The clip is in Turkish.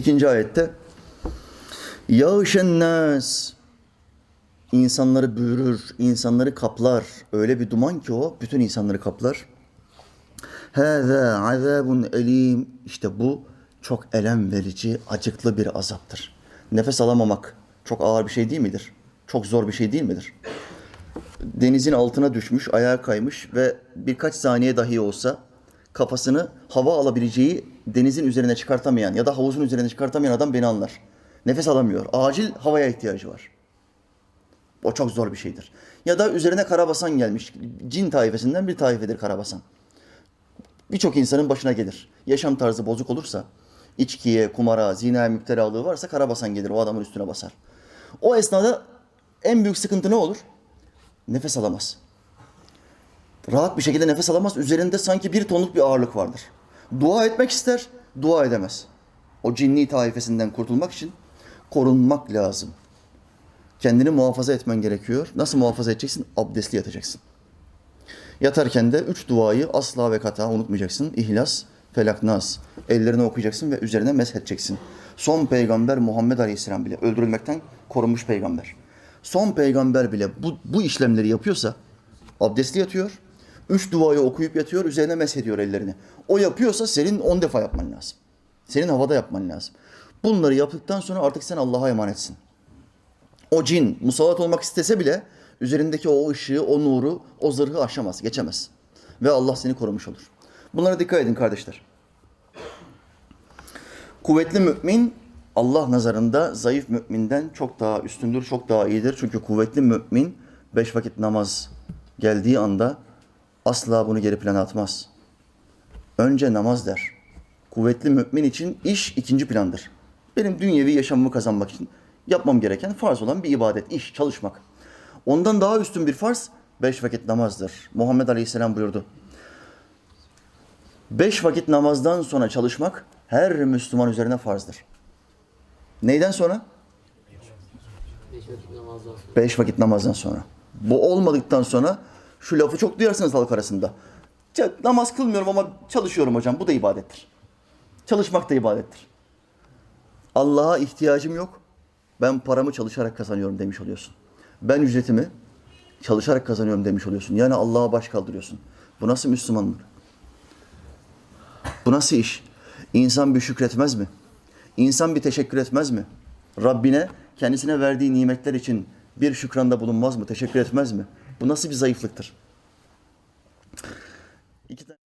İkinci ayette Yağışen nas insanları bürür, insanları kaplar. Öyle bir duman ki o bütün insanları kaplar. Hâzâ azâbun elim. İşte bu çok elem verici, acıklı bir azaptır. Nefes alamamak çok ağır bir şey değil midir? Çok zor bir şey değil midir? Denizin altına düşmüş, ayağa kaymış ve birkaç saniye dahi olsa kafasını hava alabileceği denizin üzerine çıkartamayan ya da havuzun üzerine çıkartamayan adam beni anlar. Nefes alamıyor. Acil havaya ihtiyacı var. O çok zor bir şeydir. Ya da üzerine karabasan gelmiş. Cin taifesinden bir taifedir karabasan. Birçok insanın başına gelir. Yaşam tarzı bozuk olursa, içkiye, kumara, zinaya müptelalığı varsa karabasan gelir. O adamın üstüne basar. O esnada en büyük sıkıntı ne olur? Nefes alamaz. Rahat bir şekilde nefes alamaz. Üzerinde sanki bir tonluk bir ağırlık vardır. Dua etmek ister, dua edemez. O cinni taifesinden kurtulmak için korunmak lazım. Kendini muhafaza etmen gerekiyor. Nasıl muhafaza edeceksin? Abdestli yatacaksın. Yatarken de üç duayı asla ve kata unutmayacaksın. İhlas, Felak, Nas. Ellerini okuyacaksın ve üzerine meshedeceksin. Son peygamber Muhammed Aleyhisselam bile öldürülmekten korunmuş peygamber. Son peygamber bile bu, bu işlemleri yapıyorsa abdestli yatıyor. Üç duayı okuyup yatıyor, üzerine meshediyor ellerini. O yapıyorsa senin on defa yapman lazım. Senin havada yapman lazım. Bunları yaptıktan sonra artık sen Allah'a emanetsin. O cin musallat olmak istese bile üzerindeki o ışığı, o nuru, o zırhı aşamaz, geçemez. Ve Allah seni korumuş olur. Bunlara dikkat edin kardeşler. Kuvvetli mümin Allah nazarında zayıf müminden çok daha üstündür, çok daha iyidir. Çünkü kuvvetli mümin beş vakit namaz geldiği anda asla bunu geri plana atmaz. Önce namaz der. Kuvvetli mümin için iş ikinci plandır. Benim dünyevi yaşamımı kazanmak için yapmam gereken farz olan bir ibadet, iş, çalışmak. Ondan daha üstün bir farz beş vakit namazdır. Muhammed Aleyhisselam buyurdu. Beş vakit namazdan sonra çalışmak her Müslüman üzerine farzdır. Neyden sonra? Beş vakit namazdan sonra. Beş vakit namazdan sonra. Bu olmadıktan sonra şu lafı çok duyarsınız halk arasında. "Ya, Namaz kılmıyorum ama çalışıyorum hocam. Bu da ibadettir. Çalışmak da ibadettir. Allah'a ihtiyacım yok. Ben paramı çalışarak kazanıyorum demiş oluyorsun. Ben ücretimi çalışarak kazanıyorum demiş oluyorsun. Yani Allah'a baş kaldırıyorsun. Bu nasıl Müslümanlık? Bu nasıl iş? İnsan bir şükretmez mi? İnsan bir teşekkür etmez mi? Rabbine kendisine verdiği nimetler için bir şükranda bulunmaz mı? Teşekkür etmez mi? Bu nasıl bir zayıflıktır? İki tane...